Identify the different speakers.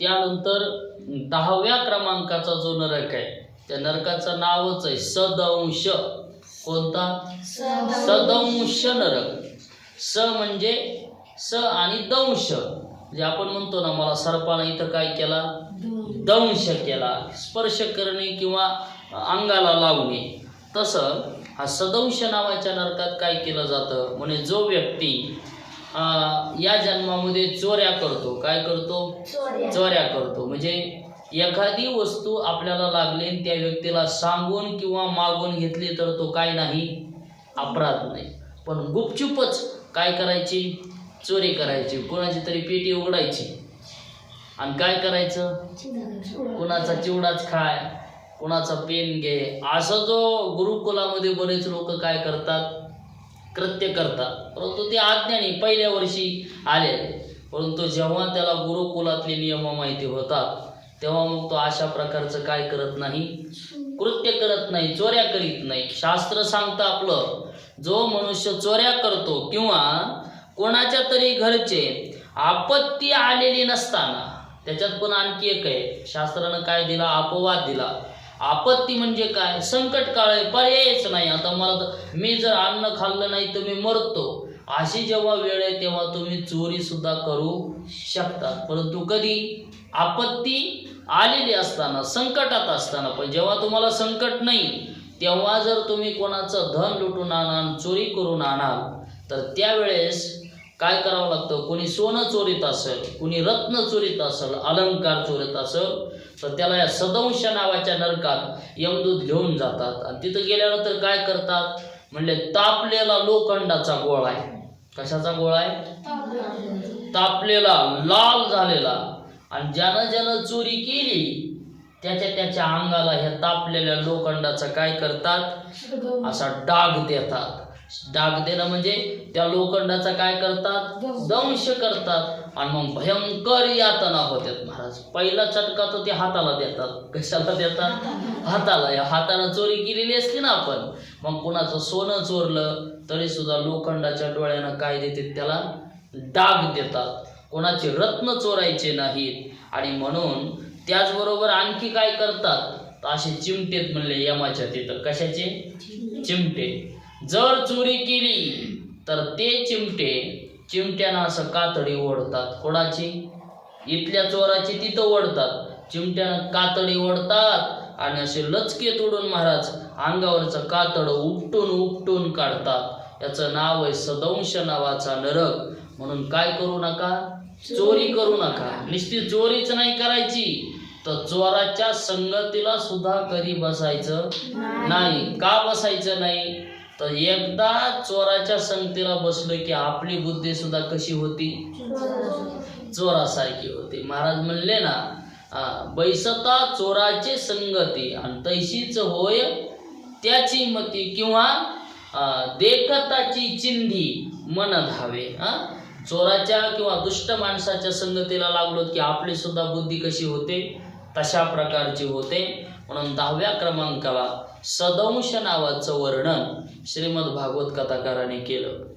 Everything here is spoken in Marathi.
Speaker 1: त्यानंतर दहाव्या क्रमांकाचा जो नरक आहे त्या नरकाचं नावच आहे सदंश. कोणता? सदंश. नरक. स म्हणजे स आणि दंश. म्हणजे आपण म्हणतो ना मला सर्पानं इथं काय केला? दंश केला. स्पर्श करणे किंवा अंगाला लावणे. तसं हा सदंश नावाच्या नरकात काय केलं जातं? म्हणजे जो व्यक्ती या जन्मामध्ये चोऱ्या करतो. काय करतो? चोऱ्या. करतो. म्हणजे एखादी वस्तू आपल्याला लागली त्या व्यक्तीला सांगून किंवा मागून घेतली तर तो काय नाही? अपराध नाही. पण गुपचुपच काय करायची? चोरी करायची. कोणाची तरी पेटी उघडायची. आणि काय करायचं? कुणाचा चिवडाच खाय कुणाचा पेन घे. असं जो गुरुकुलामध्ये बरेच लोक काय करतात? कृत्य करतात. परंतु ते अज्ञानी पहिल्या वर्षी आले. परंतु जेव्हा त्याला गुरुकुलातले नियम माहिती होतात तेव्हा मग तो अशा प्रकारचं काय करत नाही? कृत्य करत नाही चोऱ्या करीत नाही. शास्त्र सांगतं आपलं जो मनुष्य चोऱ्या करतो किंवा कोणाच्या तरी घरचे आपत्ती आलेली नसताना त्याच्यात पण आणखी एक आहे. शास्त्रानं काय दिला? अपवाद दिला. आपत्ती म्हणजे काय? संकट काळ आहे पर्यायच नाही. आता मला मी जर अन्न खाल्लं नाही तर मी मरतो. अशी जेव्हा वेळ आहे तेव्हा तुम्ही चोरी सुद्धा करू शकता. परंतु कधी आपत्ती आलेली असताना संकटात असताना पण जेव्हा तुम्हाला संकट नाही तेव्हा जर तुम्ही कोणाचं धन लुटून आणाल चोरी करून आणाल तर त्यावेळेस काय करावं लागतं? कोणी सोनं चोरीत असेल कोणी रत्न चोरीत असेल अलंकार चोरीत असेल तर त्याला या सदंश नावाच्या नरकात यमदूत घेऊन जातात. आणि तिथं गेल्यानंतर काय करतात? म्हणजे तापलेला लोखंडाचा गोळा आहे. कशाचा गोळा आहे? तापलेला लाल झालेला. आणि ज्यानं ज्यानं चोरी केली त्याच्या त्याच्या अंगाला ह्या तापलेल्या लोखंडाचा काय करतात? असा डाग देतात. डाग देणं म्हणजे त्या लोखंडाचा काय करतात? दंश. करतात. आणि मग भयंकर यातना होत्यात महाराज. पहिला चटका तर ते हाताला देतात. कशाला देतात? हाताला. या हातानं चोरी केलेली असते ना आपण. मग कुणाचं सोनं चोरलं तरी सुद्धा लोखंडाच्या डोळ्यानं काय देते? त्याला डाग देतात. कोणाचे रत्न चोरायचे नाहीत. आणि म्हणून त्याचबरोबर आणखी काय करतात? असे चिमटेत म्हणले यमाच्या तिथं. कशाचे? चिमटे. जर चोरी केली तर ते चिमटे चिमट्यानं असं कातडी ओढतात. कोणाची? इथल्या चोराची तिथं ओढतात. चिमट्यानं कातडी ओढतात आणि असे लचके तोडून महाराज अंगावरचं कातड उपटून उपटून काढतात. याचं नाव आहे सदंश नावाचा नरक. म्हणून काय करू नका? चोरी करू नका. नुसती चोरीच नाही करायची. तर चोराच्या संगतीला सुद्धा कधी बसायचं नाही. का बसायचं नाही? तर एकदा चोराच्या संगतीला बसलो की आपली बुद्धी सुद्धा कशी होती? चोरासारखी होती. महाराज म्हणले ना बैसता चोराची संगती आणि तैशीच होय त्याची मती किंवा देखताची चिंधी मन धावे हा? चोराच्या किंवा दुष्ट माणसाच्या संगतीला लागलो की आपली सुद्धा बुद्धी कशी होते? तशा प्रकारची होते. म्हणून दहाव्या क्रमांकाला सदंश नावाचं वर्णन श्रीमद भागवत कथाकाराने केलं.